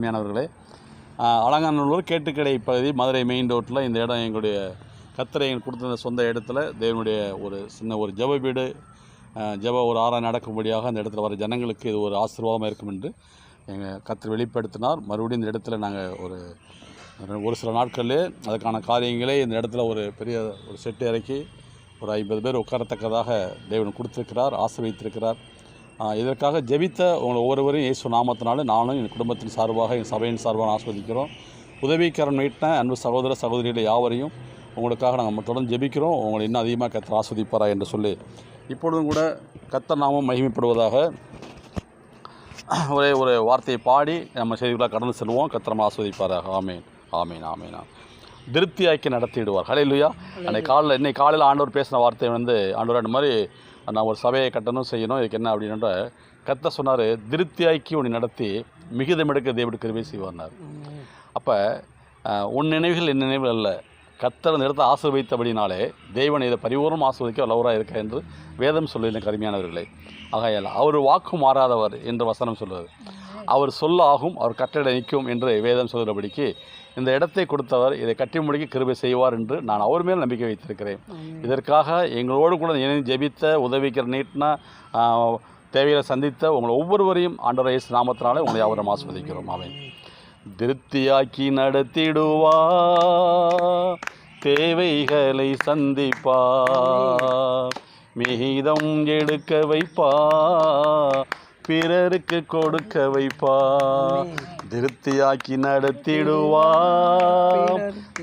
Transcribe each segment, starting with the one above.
மேனவர்களே அலங்காநல்லூர் கேட்டுக்கடை பகுதி மதுரை மெயின் ரோட்டில் இந்த இடம் எங்களுடைய கத்தரை எங்களுக்கு கொடுத்த சொந்த இடத்துல தேவனுடைய ஒரு சின்ன ஒரு ஜெப வீடு ஜப ஜெப ஒரு ஆறாம் நடக்கும்படியாக அந்த இடத்துல வர ஜனங்களுக்கு இது ஒரு ஆசீர்வாதமாக இருக்கும் என்று எங்கள் கத்தர் வெளிப்படுத்தினார். மறுபடியும் இந்த இடத்துல நாங்கள் ஒரு ஒரு சில நாட்களிலே அதுக்கான காரியங்களே இந்த இடத்துல ஒரு பெரிய ஒரு செட்டு இறக்கி ஒரு ஐம்பது பேர் உட்காரத்தக்கதாக தேவன் கொடுத்துருக்கிறார் ஆசை வைத்திருக்கிறார் இதற்காக ஜெபித்த உங்களை ஒவ்வொருவரையும் இயேசு நாமத்தினால நானும் என் குடும்பத்தின் சார்பாக என் சபையின் சார்பாக ஆஸ்வதிக்கிறோம். உதவிக்காரன் மீட்டின அன்பு சகோதர சகோதரிகளை யாவரையும் உங்களுக்காக நாங்கள் தொடர்ந்து ஜெபிக்கிறோம். உங்களை இன்னும் அதிகமாக கத்தர் ஆஸ்வதிப்பாரா என்று சொல்லி. இப்பொழுதும் கூட கத்தர் நாமம் மகிமைப்படுவதாக ஒரே ஒரு வார்த்தையை பாடி நம்ம செய்திகளாக கடந்து செல்வோம். கத்திரமாக ஆஸ்வதிப்பாராக. ஆமேன் ஆமேன். ஆமேன். ஆமேன். திருப்தியாக்கி நடத்திடுவார். ஹalleluya. அன்னைக்கு காலையில் இன்னைக்கு காலையில் ஆண்டவர் பேசின வார்த்தை வந்து ஆண்டவர் அந்த மாதிரி நான் ஒரு சபையை கட்டணும் செய்யணும் இதுக்கு என்ன? அப்படின்ற கத்த சொன்னார் திருப்தியாக்கி உன்னை நடத்தி மிகுதமெடுக்க தேவடு கிருபை செய்வார்னார். அப்போ உன் நினைவுகள் என் நினைவுகள் அல்ல. கத்தர் அந்த இடத்தை ஆசிர்வதித்தபடினாலே தேவன் இதை பரிபூர்ணம் ஆசிர்வதிக்க வல்லவராக இருக்க என்று வேதம் சொல்லுது கருமையானவர்களே ஆகையால் அவர் வாக்கு மாறாதவர் என்று வசனம் சொல்லுவது அவர் சொல்லாகும் அவர் கட்டளை நிற்கும் என்று வேதம் சொல்கிறபடிக்கு இந்த இடத்தை கொடுத்தவர் இதை கட்டி முடிக்க கிருபை செய்வார் என்று நான் அவர் மேல் நம்பிக்கை வைத்திருக்கிறேன். இதற்காக எங்களோடு கூட இணைந்து ஜெபித்த உதவிக்கிற நீட்டின தேவையை சந்தித்த உங்களை ஒவ்வொருவரையும் ஆண்டவர் இயேசு நாமத்தினாலே உங்களை அவரம் ஆஸ்வதிக்கிறோம் அவன் திருப்தியாக்கி நடத்திடுவா தேவைகளை சந்திப்பா மீதம் எடுக்க வைப்பா பிறருக்கு கொடுக்க வைப்பா. திருப்தியாக்கி நடத்திடுவா.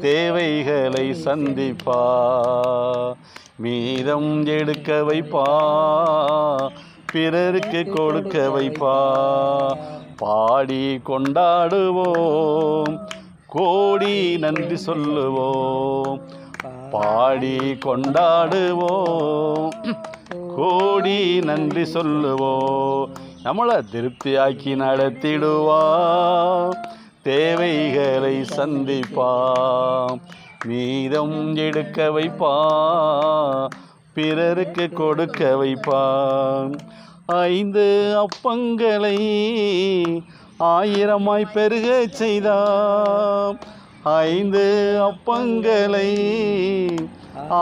தேவைகளை சந்திப்பா. மீதம் எடுக்க வைப்பா. பிறருக்கு கொடுக்க வைப்பா. பாடி கொண்டாடுவோம். கோடி நன்றி சொல்லுவோம். பாடி கொண்டாடுவோம். கோடி நன்றி சொல்லுவோம். நம்மளை திருப்தியாக்கி நடத்திடுவா தேவைகளை சந்திப்பா மீதம் எடுக்க வைப்பா பிறருக்கு கொடுக்க வைப்பான் ஐந்து அப்பங்களை ஆயிரமாய் பெருகச் செய்தாம் ஐந்து அப்பங்களை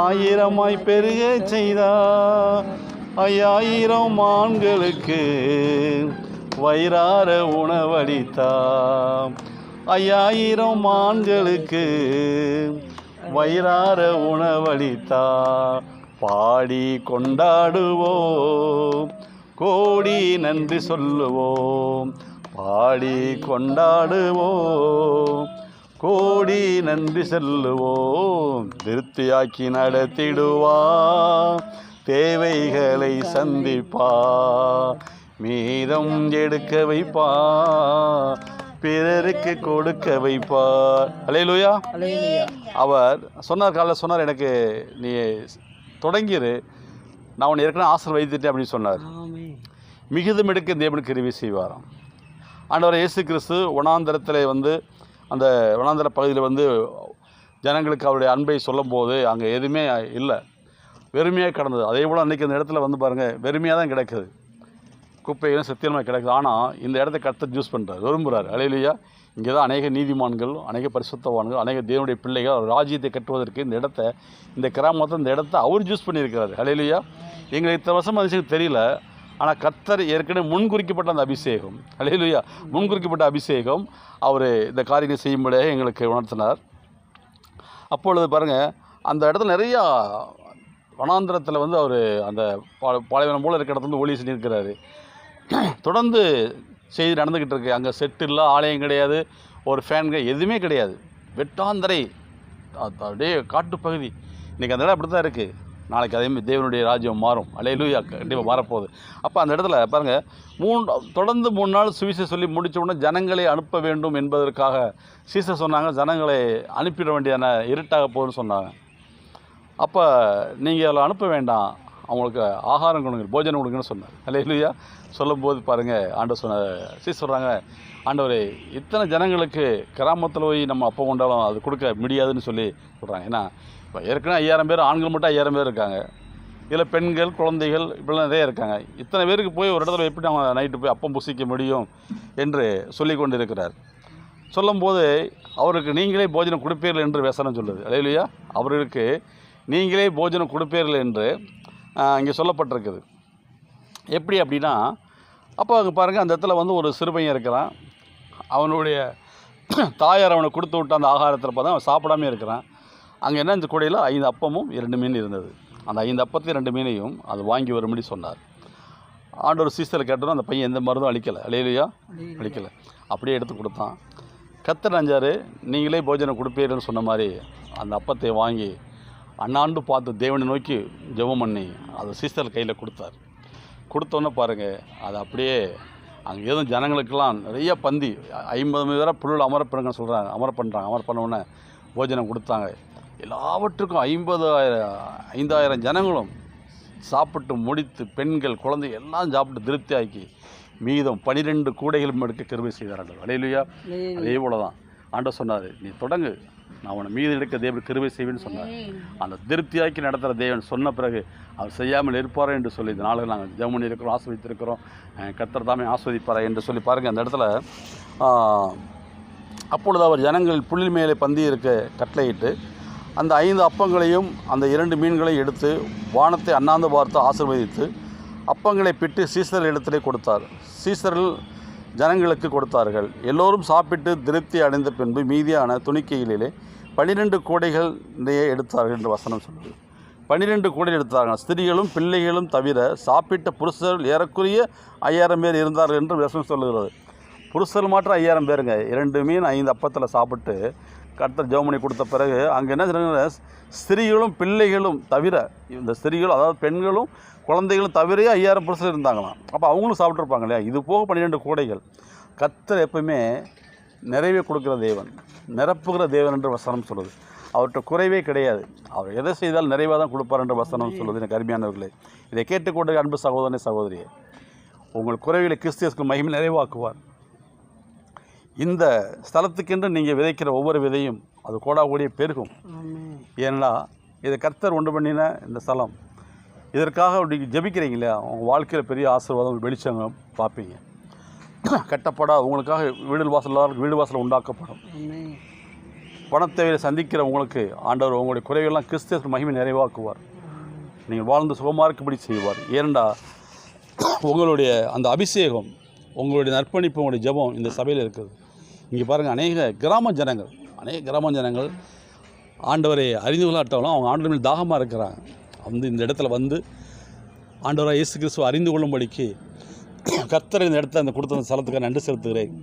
ஆயிரமாய் பெருகச் செய்தார். ஐயாயிரம் ஆண்களுக்கு வயிறார உணவளித்தாம். ஐயாயிரம் ஆண்களுக்கு வயிறார உணவளித்தா பாடி கொண்டாடுவோம். கோடி நன்றி சொல்லுவோம். பாடி கொண்டாடுவோம். கோடி நன்றி செல்லுவோம். திருப்தியாக்கி நடத்திடுவா. தேவைகளை சந்திப்பா. மீதம் எடுக்க வைப்பா. பிறருக்கு கொடுக்க வைப்பா. அலையலுயா. அவர் சொன்னார் காலைல சொன்னார் எனக்கு நீ தொடங்கிரு. நான் உன்னை ஏற்கனவே ஆசை வைத்துட்டேன் அப்படின்னு சொன்னார். மிகுதம் எடுக்க தேவனுக்கு கிருவி செய்வாராம். ஆண்டவர் இயேசு கிறிஸ்து வனாந்தரத்தில் வந்து அந்த வனாந்தர பகுதியில் வந்து ஜனங்களுக்கு அவருடைய அன்பை சொல்லும்போது அங்கே எதுவுமே இல்லை. வெறுமையாக கிடந்தது. அதே போல் அன்றைக்கி அந்த இடத்துல வந்து பாருங்கள் வெறுமையாக தான் கிடக்குது. குப்பைகளும் சத்தியமாக கிடக்குது. ஆனால் இந்த இடத்த கர்த்தர் ஜூஸ் பண்ணுறாரு விரும்புகிறார் அலையிலையா இங்கே தான் அநேக நீதிமான்கள் அநேக பரிசுத்தவான்கள் அநேக தேவனுடைய பிள்ளைகள் ராஜ்யத்தை கட்டுவதற்கு இந்த இடத்த இந்த கிராமத்தை இந்த இடத்த அவர் ஜூஸ் பண்ணியிருக்கிறார். அலையிலையா எங்களுக்கு இத்தனை வருஷம் அது தெரியல. ஆனால் கர்த்தர் ஏற்கனவே முன்குறிக்கப்பட்ட அந்த அபிஷேகம். அலையிலையா முன்குறிக்கப்பட்ட அபிஷேகம். அவர் இந்த காரியத்தை செய்யும்படியாக எங்களுக்கு உணர்த்தினார். அப்பொழுது பாருங்கள் அந்த இடத்துல நிறையா வனாந்திரத்தில் வந்து அவர் அந்த பா பாலைவனம் போல் இருக்கிற இடத்துல வந்து ஒளி செஞ்சுருக்கிறாரு தொடர்ந்து செய்தி நடந்துக்கிட்டு இருக்கு. அங்கே செட்டு இல்லை ஆலயம் கிடையாது ஒரு ஃபேன் எதுவுமே கிடையாது. வெட்டாந்தரை அப்படியே காட்டுப்பகுதி. இன்றைக்கி அந்த இடம் அப்படி தான் இருக்குது நாளைக்கு அதே மாதிரி தேவனுடைய ராஜ்யம் மாறும். அலையிலூயா கண்டிப்பாக மாறப்போகுது. அப்போ அந்த இடத்துல பாருங்கள் மூணு தொடர்ந்து மூணு நாள் சுவிசை சொல்லி முடித்த உடனே ஜனங்களை அனுப்ப வேண்டும் என்பதற்காக சீசை சொன்னாங்க ஜனங்களை அனுப்பிட வேண்டியதான இருட்டாக போகுதுன்னு சொன்னாங்க. அப்போ நீங்கள் அதில் அனுப்ப வேண்டாம். அவங்களுக்கு ஆகாரம் கொடுங்க போஜனம் கொடுங்கன்னு சொன்னார். இல்லையா சொல்லும்போது பாருங்கள் ஆண்டவர் சொன்ன சீ சொல்கிறாங்க ஆண்டவரே இத்தனை ஜனங்களுக்கு கிராமத்தில் போய் நம்ம அப்போ கொண்டாலும் அது கொடுக்க முடியாதுன்னு சொல்லி சொல்கிறாங்க ஏன்னா இப்போ ஏற்கனவே ஐயாயிரம் பேர் ஆண்கள் மட்டும் ஐயாயிரம் பேர் இருக்காங்க. இதில் பெண்கள் குழந்தைகள் இப்படிலாம் நிறைய இருக்காங்க. இத்தனை பேருக்கு போய் ஒரு இடத்துல எப்படி நம்ம நைட்டு போய் அப்பம் புசிக்க முடியும் என்று சொல்லி கொண்டு இருக்கிறார் சொல்லும்போது அவருக்கு நீங்களே போஜனம் கொடுப்பீர்கள் என்று வசனம் சொல்லுது. இல்லையா அவர்களுக்கு நீங்களே போஜனம் கொடுப்பீர்கள் என்று இங்கே சொல்லப்பட்டிருக்குது. எப்படி அப்படின்னா அப்போ அங்கே பாருங்கள் அந்த இடத்துல வந்து ஒரு சிறுபையன் இருக்கிறான். அவனுடைய தாயார் அவனுக்கு கொடுத்து விட்ட அந்த ஆகாரத்தில் பார்த்தா அவன் சாப்பிடாம இருக்கிறான். அங்கே என்ன இந்த கூடையில் ஐந்து அப்பமும் இரண்டு மீன் இருந்தது. அந்த ஐந்து அப்பத்தையும் ரெண்டு மீனையும் அது வாங்கி வரும்படி சொன்னார். ஆண்டவர் சீசரில் கேட்டதும் அந்த பையன் எந்த மருந்தும் அளிக்கலை. அலையிலையா? அளிக்கலை. அப்படியே எடுத்து கொடுத்தான். கத்தர் அஞ்சாரு நீங்களே போஜனம் கொடுப்பீர்கள்னு சொன்ன மாதிரி அந்த அப்பத்தை வாங்கி அண்ணாண்டு பார்த்து தேவனை நோக்கி ஜெபம் பண்ணி அதை சீசர் கையில் கொடுத்தார். கொடுத்தோன்னே பாருங்கள் அது அப்படியே அங்கே எதுவும் ஜனங்களுக்கெல்லாம் நிறைய பந்தி ஐம்பது பேரை புல்லில் அமரப்படுங்கன்னு சொல்கிறாங்க அமர பண்ணுறாங்க அமர பண்ண உடனே போஜனம் கொடுத்தாங்க. எல்லாவற்றுக்கும் ஐம்பதாயிரம் ஐந்தாயிரம் ஜனங்களும் சாப்பிட்டு முடித்து பெண்கள் குழந்தை எல்லாம் சாப்பிட்டு திருப்தி ஆக்கி மீதம் பனிரெண்டு கூடைகளும் எடுக்க கிருபை செய்தார்கள் அலையிலுயா அதே போல தான் ஆண்டவர் சொன்னார் நீ தொடங்கு நான் உன்னை மீது எடுக்க தேவன் கிருபை செய்வேன்னு சொன்னார். அந்த திருப்தியாக்கி நடத்துகிற தேவன் சொன்ன பிறகு அவர் செய்யாமல் இருப்பாரோ என்று சொல்லி இந்த நாளில் நாங்கள் ஜெர்மனி இருக்கிறோம் ஆஸ்வதித்திருக்கிறோம் கர்த்தர் தாமே ஆஸ்வதிப்பாரா என்று சொல்லி பாருங்கள் அந்த இடத்துல அப்பொழுது அவர் ஜனங்கள் புள்ளில் மேலே பந்தி இருக்க கட்டளையிட்டு அந்த ஐந்து அப்பங்களையும் அந்த இரண்டு மீன்களையும் எடுத்து வானத்தை அண்ணாந்து பார்த்து ஆசீர்வதித்து அப்பங்களை பிட்டு சீசர் இடத்திலே கொடுத்தார். சீசரில் ஜனங்களுக்கு கொடுத்தார்கள். எல்லோரும் சாப்பிட்டு திருப்தி அடைந்த பின்பு மீதியான துணிக்கைகளிலே பனிரெண்டு கூடைகள் நிறைய எடுத்தார்கள் என்று வசனம் சொல்லுது. பன்னிரெண்டு கூடை எடுத்தார்கள். ஸ்திரீகளும் பிள்ளைகளும் தவிர சாப்பிட்ட புருஷர்கள் ஏறக்குரிய ஐயாயிரம் பேர் இருந்தார்கள் என்று வசனம் சொல்லுகிறது. புருஷர்கள் மாற்றம் ஐயாயிரம் பேருங்க. இரண்டு மீன் ஐந்து அப்பத்தில் சாப்பிட்டு கட்ட ஜெவமணி கொடுத்த பிறகு அங்கே என்ன சொல்கிறாங்க ஸ்திரீகளும் பிள்ளைகளும் தவிர இந்த ஸ்திரீகளும் அதாவது பெண்களும் குழந்தைகளும் தவிர ஐயாயிரம் புருஷர் இருந்தாங்களாம். அப்போ அவங்களும் சாப்பிட்ருப்பாங்க இல்லையா? இது போக பன்னிரெண்டு கூடைகள். கர்த்தர் எப்பவுமே நிறைவே கொடுக்குற தேவன் நிரப்புகிற தேவன் என்று வசனம் சொல்லுது. அவர்கிட்ட குறைவே கிடையாது. அவர் எதை செய்தால் நிறைவாக தான் கொடுப்பார் என்ற வசனம் சொல்லுது. எனக்கு அருமையானவர்களே இதை கேட்டுக்கொண்டு அன்பு சகோதரனே சகோதரியே உங்கள் குறைவிலை கிறிஸ்தியஸ்க்கு மகிமை நிறைவாக்குவார். இந்த ஸ்தலத்துக்கென்று நீங்கள் விதைக்கிற ஒவ்வொரு விதையும் அது கோடா கூடிய பெருகும் ஏன்னா இதை கர்த்தர் உண்டு பண்ணின இந்த ஸ்தலம் இதற்காக நீங்கள் ஜெபிக்கிறீங்க இல்லையா உங்கள் வாழ்க்கையில் பெரிய ஆசீர்வாதம் வெளிச்சங்க பார்ப்பீங்க. கட்டப்படா உங்களுக்காக வீடு வாசல் வீடு வாசல் உண்டாக்கப்படும். பணத்தேவையை சந்திக்கிற உங்களுக்கு ஆண்டவர் உங்களுடைய குறைவெல்லாம் கிறிஸ்தவ மகிமை நிறைவாக்குவார். நீங்கள் வாழ்ந்து சுகமாக இருக்கும்படி செய்வார். ஏனண்டா உங்களுடைய அந்த அபிஷேகம் உங்களுடைய நற்பணிப்பு உங்களுடைய ஜெபம் இந்த சபையில் இருக்குது. இங்கே பாருங்கள் அநேக கிராம ஜனங்கள் அநேக கிராம ஜனங்கள் ஆண்டவரை அறிந்து கொள்ளாட்டாலும் அவங்க ஆண்டவர் மேல் தாகமாக இருக்கிறாங்க. வந்து இந்த இடத்துல வந்து ஆண்டவராக இயேசு கிறிஸ்துவை அறிந்து கொள்ளும்படிக்கு கர்த்தர் இந்த இடத்துல அந்த கொடுத்த அந்த ஸ்தலத்துக்கு நன்றி செலுத்துகிறேன்.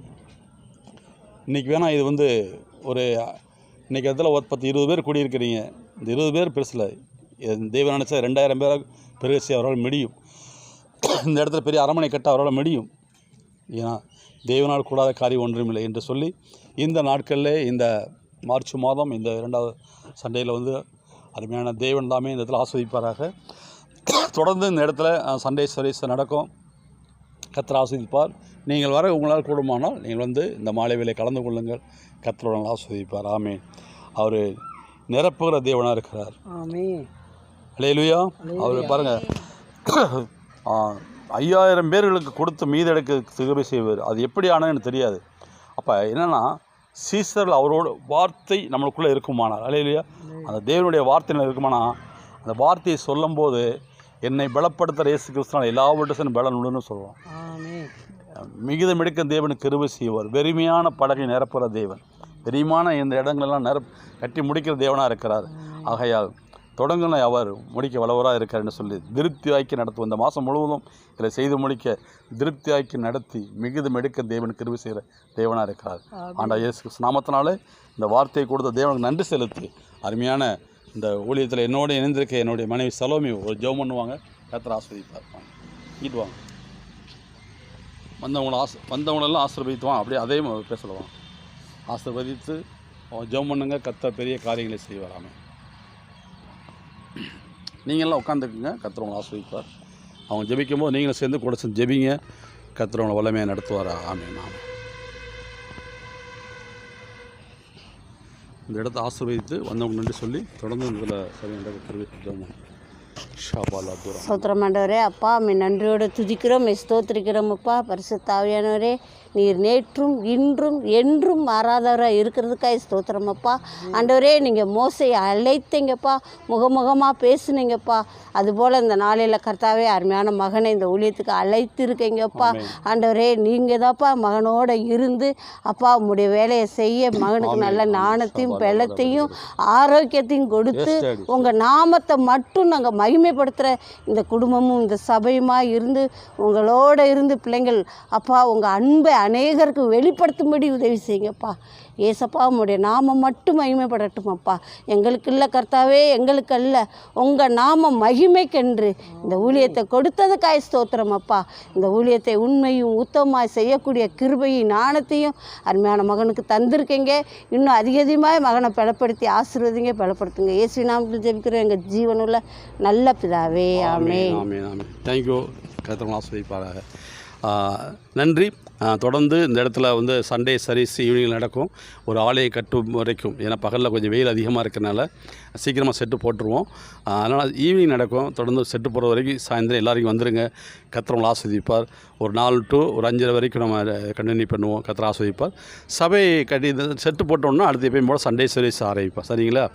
இன்றைக்கி வேணால் இது வந்து ஒரு இன்றைக்கி இடத்துல ஒரு பத்து இருபது பேர் கூடியிருக்கிறீங்க. இந்த இருபது பேர் பெருசில். தெய்வம் நினச்சா ரெண்டாயிரம் பேராக பெருசி அவரால் முடியும். இந்த இடத்துல பெரிய அரமனை கட்ட அவரால் முடியும். ஏன்னா தெய்வனால் கூடாத காரியம் ஒன்றுமில்லை என்று சொல்லி இந்த நாட்களில் இந்த மார்ச் மாதம் இந்த இரண்டாவது சண்டையில் வந்து அருமையான தேவன் தாமே இந்த இடத்துல ஆஸ்வதிப்பாராக. தொடர்ந்து இந்த இடத்துல சண்டே சர்வீஸ் நடக்கும். கத்தர் ஆஸ்வதிப்பார். நீங்கள் வர உங்களால் கூடுமானால் நீங்கள் வந்து இந்த மாலை வேலை கலந்து கொள்ளுங்கள். கத்தருடன் ஆஸ்வதிப்பார். ஆமேன். அவர் நிரப்புகிற தேவனாக இருக்கிறார். அலையலுயா அவர் பாருங்கள் ஐயாயிரம் பேர்களுக்கு கொடுத்து மீதெடுக்க சிகிச்சை செய்வார். அது எப்படி ஆனதுன்னு எனக்கு தெரியாது. அப்போ என்னென்னா சீசரில் அவரோட வார்த்தை நம்மளுக்குள்ளே இருக்குமானால் அலையிலையா அந்த தேவனுடைய வார்த்தையில் இருக்குமானா? அந்த வார்த்தையை சொல்லும்போது என்னை பலப்படுத்துகிற இயேசு கிறிஸ்துனால் எல்லாவற்றும் பலன் உண்டுன்னு சொல்லுவோம். மிகுதம் எடுக்கும் தேவனுக்கு கிருபை செய்வார். வெறுமையான படகை நிரப்புகிற தேவன். வெறுமையான இந்த இடங்களெல்லாம் நிரப் கட்டி முடிக்கிற தேவனாக இருக்கிறார். ஆகையால் தொடங்கின அவர் முடிக்க வளவராக இருக்காருன்னு சொல்லி திருப்தியாக்கி நடத்தும். இந்த மாதம் முழுவதும் இதை செய்து முடிக்க திருப்தியாக்கி நடத்தி மிகுதம் எடுக்க தேவன் கிருபை செய்கிற தேவனாக இருக்கிறார் ஆண்டா இயேசு நாமத்தினாலே இந்த வார்த்தையை கொடுத்த தேவனுக்கு நன்றி செலுத்தி அருமையான இந்த ஊழியத்தில் என்னோட இணைந்திருக்க என்னுடைய மனைவி சலோமி ஒரு ஜெபம் பண்ணுவாங்க. கத்திர ஆஸ்வதிப்பார். வாங்க. வாங்க. வந்தவங்கள ஆஸ் வந்தவங்களெல்லாம் ஆசீர்வதித்துவான் அப்படியே அதே மாதிரி பேச சொல்லுவான் ஆசீர்வதித்து அவன் ஜெபம் பண்ணுங்க. கத்த பெரிய காரியங்களை செய்வாராமே நீங்கள்லாம் உட்காந்துக்குங்க கத்திரவங்களை ஆஸ்வதிப்பார் அவங்க ஜெபிக்கும் போது நீங்களும் சேர்ந்து கூட சேர்ந்து ஜெபிங்க. கத்துறவங்களை வல்லமையாக நடத்துவார்? ஆமே நாம் இந்த இடத்த ஆசீர்வதித்து வந்தவங்க நன்றி சொல்லி தொடர்ந்து இதில் சரி நடக்க தெரிவித்து ஷாபாலா தூரம் ஸ்தோத்திரம் ஆண்டவரே அப்பா மே நன்றியோடு துதிக்கிறோம் ஸ்தோத்திரிக்கிறோம் அப்பா பரிசுத்தாவியானவரே நீர் நேற்றும் இன்றும் என்றும் மாறாதவராக இருக்கிறதுக்காய் ஸ்தோத்திரம் அப்பா. ஆண்டவரே நீங்கள் மோசையை அழைத்தீங்கப்பா. முகமுகமாக பேசுனீங்கப்பா. அதுபோல் இந்த நாளையில் கர்த்தாவே அருமையான மகனை இந்த ஊழியத்துக்கு அழைத்திருக்கீங்கப்பா ஆண்டவரே நீங்கள் தான்ப்பா மகனோட இருந்து அப்பா உம்முடைய வேலையை செய்ய மகனுக்கு நல்ல ஞானத்தையும் பெலத்தையும் ஆரோக்கியத்தையும் கொடுத்து. உங்கள் நாமத்தை மட்டும் நாங்கள் மகிமைப்படுத்துகிற இந்த குடும்பமும் இந்த சபையுமாக இருந்து உங்களோட இருந்து பிள்ளைங்கள் அப்பா உங்கள் அன்பை அநேகருக்கு வெளிப்படுத்தும்படி உதவி செய்யுங்கப்பா. ஏசப்பா உம்முடைய நாமம் மட்டும் மகிமைப்படட்டும் அப்பா எங்களுக்கு இல்லை கர்த்தாவே எங்களுக்கு அல்ல. உங்கள் நாமம் மகிமைக்கென்று. இந்த ஊழியத்தை கொடுத்ததுக்காய் ஸ்தோத்திரம் அப்பா இந்த ஊழியத்தை உண்மையும் உத்தமமாய் செய்யக்கூடிய கிருபையும் ஞானத்தையும் அருமையான மகனுக்கு தந்திருக்கீங்க. இன்னும் அதிக அதிகமாக மகனை பலப்படுத்தி ஆசீர்வதிங்க பலப்படுத்துங்க. இயேசு நாமத்தில் ஜெபிக்கிறோம். எங்கள் ஜீவனுள்ள நல்ல பிதாவே. ஆமே தேங்க்யூ ஆ, நன்றி. தொடர்ந்து இந்த இடத்துல வந்து சண்டே சர்வீஸ் ஈவினிங் நடக்கும். ஒரு ஆலையை கட்டும் வரைக்கும். ஏன்னா பகலில் கொஞ்சம் வெயில் அதிகமாக இருக்கிறனால சீக்கிரமாக செட்டு போட்டுருவோம். அதனால் ஈவினிங் நடக்கும். தொடர்ந்து செட்டு போகிற வரைக்கும் சாயந்தரம் எல்லாருக்கும் வந்துருங்க. கத்திரவங்களை ஆஸ்வதிப்பார். ஒரு நாலு டு ஒரு அஞ்சரை வரைக்கும் நம்ம கண்டினியூ பண்ணுவோம். கத்திர ஆஸ்வதிப்பார். சபை கட்டி செட்டு போட்டோம்னா அடுத்த எப்பயும் போல் சண்டே சர்வீஸ் ஆரம்பிப்பார். சரிங்களா?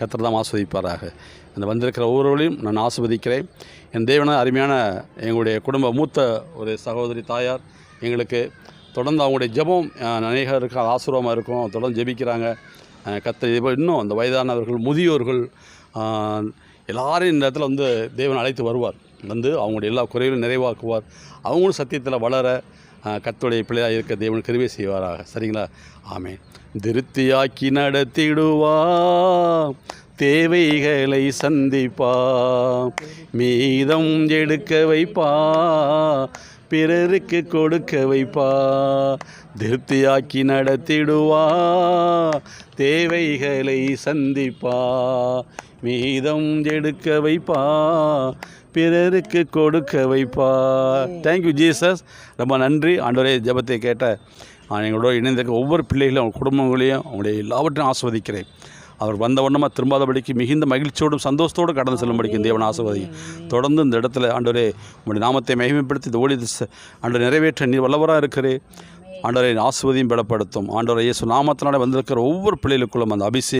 கத்திர தான் ஆஸ்வதிப்பாராக. அந்த வந்திருக்கிற ஒவ்வொருவரையும் நான் ஆஸ்வதிக்கிறேன். என் தேவன அருமையான எங்களுடைய குடும்ப மூத்த ஒரு சகோதரி தாயார் எங்களுக்கு தொடர்ந்து அவங்களுடைய ஜெபம் அஹ், அது ஆசீர்வாதமாக இருக்கும். தொடர்ந்து ஜெபிக்கிறாங்க. கத்த இன்னும் அந்த வயதானவர்கள் முதியோர்கள் எல்லாரையும் இந்த இடத்துல வந்து தேவன் அழைத்து வருவார். வந்து அவங்களுடைய எல்லா குறைகளும் நிறைவாக்குவார். அவங்களும் சத்தியத்தில் வளர கத்துடைய பிள்ளையாக இருக்க தேவன் கருவே செய்வாராக. சரிங்களா? ஆமே திருப்தியாக்கி நடத்திடுவா தேவைகளை சந்திப்பா மீதம் எடுக்க வைப்பா பிறருக்கு கொடுக்க வைப்பா. திருப்தியாக்கி நடத்திடுவா. தேவைகளை சந்திப்பா. மீதம் எடுக்க வைப்பா. பிறருக்கு கொடுக்க வைப்பா. தேங்க்யூ ஜீசஸ் ரொம்ப நன்றி. ஆண்டவரே ஜெபத்தை கேட்ட நான் எங்களோட இணைந்திருக்க ஒவ்வொரு பிள்ளைகளையும் அவங்க குடும்பங்களையும் அவங்களுடைய எல்லாவற்றையும் ஆஸ்வதிக்கிறேன். அவர் வந்த வண்ணமாக திரும்பாதபடிக்கு மிகுந்த மகிழ்ச்சியோடும் சந்தோஷத்தோடு கடந்து செல்லும்படிக்கு தேவன் ஆசீர்வதி. தொடர்ந்து இந்த இடத்துல ஆண்டவரே உங்களுடைய நாமத்தை மகிமைப்படுத்தி இந்த ச- ஆண்டவர் நிறைவேற்ற நீ வல்லவராக இருக்கிறே ஆண்டவரை ஆசுவதியும் பலப்படுத்தும். ஆண்டவரை இயேசு நாமத்தினால வந்திருக்கிற ஒவ்வொரு பிள்ளைகளுக்குள்ளும் அந்த அபிஷேகம்